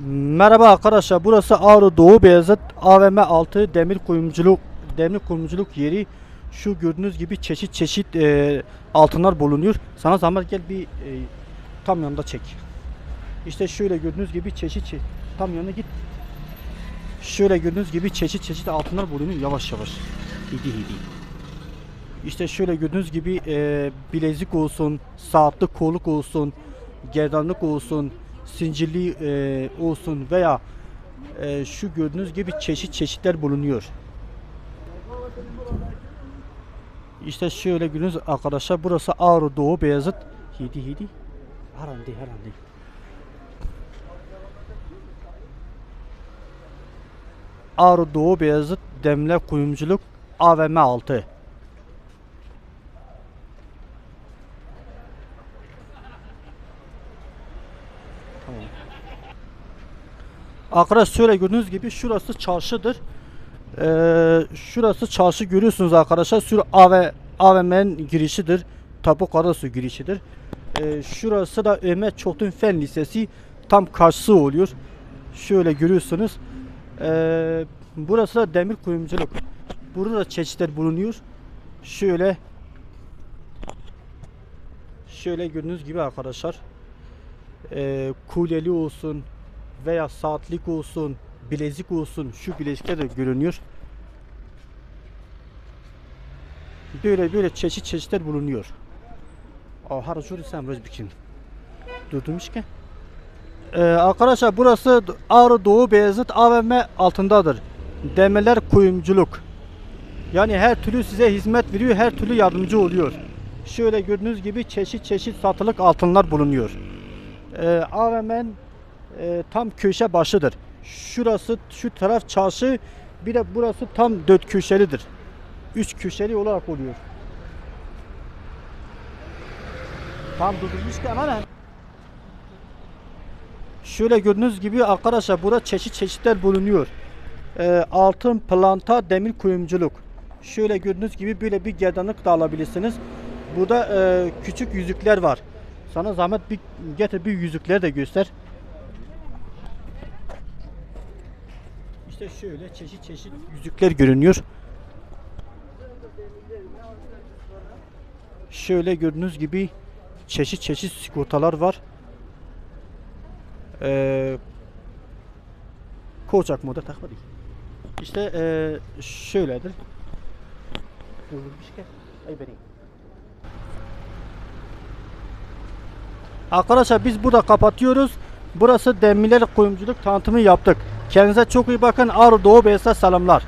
Merhaba arkadaşlar burası Ağrı Doğu Beyazıt AVM 6 demir kuyumculuk demir kuyumculuk yeri şu gördüğünüz gibi çeşit çeşit e, altınlar bulunuyor. Sana zahmet gel bir e, tam yanında çek. İşte şöyle gördüğünüz gibi çeşit tam yanına git. Şöyle gördüğünüz gibi çeşit çeşit altınlar bulunuyor yavaş yavaş. Hidi hidi. İşte şöyle gördüğünüz gibi e, bilezik olsun, saatlik kolluk olsun, gerdanlık olsun, zincirli e, olsun veya e, şu gördüğünüz gibi çeşit çeşitler bulunuyor. İşte şöyle gördüğünüz arkadaşlar burası Ağrı Doğu Beyazıt. Hidi hidi. Herhalde herhalde. Ağrı Doğu Beyazıt Demle Kuyumculuk AVM 6. Tamam. Arkadaşlar şöyle gördüğünüz gibi şurası çarşıdır. Ee, şurası çarşı görüyorsunuz arkadaşlar. Şu AV, AVM'nin girişidir. Tapu Karasu girişidir. Ee, şurası da Ömer Çotun Fen Lisesi tam karşısı oluyor. Şöyle görüyorsunuz. Ee, burası da demir kuyumculuk. Burada da çeşitler bulunuyor. Şöyle şöyle gördüğünüz gibi arkadaşlar e, kuleli olsun veya saatlik olsun, bilezik olsun şu bilezikler de görünüyor. Böyle böyle çeşit çeşitler bulunuyor. Harcıyor sen böyle bikin. Durdurmuş ki. Ee, arkadaşlar burası Ağrı Doğu Beyazıt AVM altındadır. Demeler kuyumculuk. Yani her türlü size hizmet veriyor, her türlü yardımcı oluyor. Şöyle gördüğünüz gibi çeşit çeşit satılık altınlar bulunuyor. Ee, AVM'nin e, tam köşe başıdır. Şurası şu taraf çarşı bir de burası tam dört köşelidir. Üç köşeli olarak oluyor. Tam durdurmuş ki ama ne? Şöyle gördüğünüz gibi arkadaşlar burada çeşit çeşitler bulunuyor. Ee, altın planta demir kuyumculuk. Şöyle gördüğünüz gibi böyle bir gerdanlık da alabilirsiniz. Burada e, küçük yüzükler var. Sana zahmet bir getir bir yüzükler de göster. İşte şöyle çeşit çeşit yüzükler görünüyor. Şöyle gördüğünüz gibi çeşit çeşit sigortalar var. Ee, Koçak moda takmadık. İşte ee, şöyledir. Ay benim. Arkadaşlar biz burada kapatıyoruz. Burası Demirler Kuyumculuk tanıtımı yaptık. Kendinize çok iyi bakın. Ağrı Doğu Beyaz'a selamlar.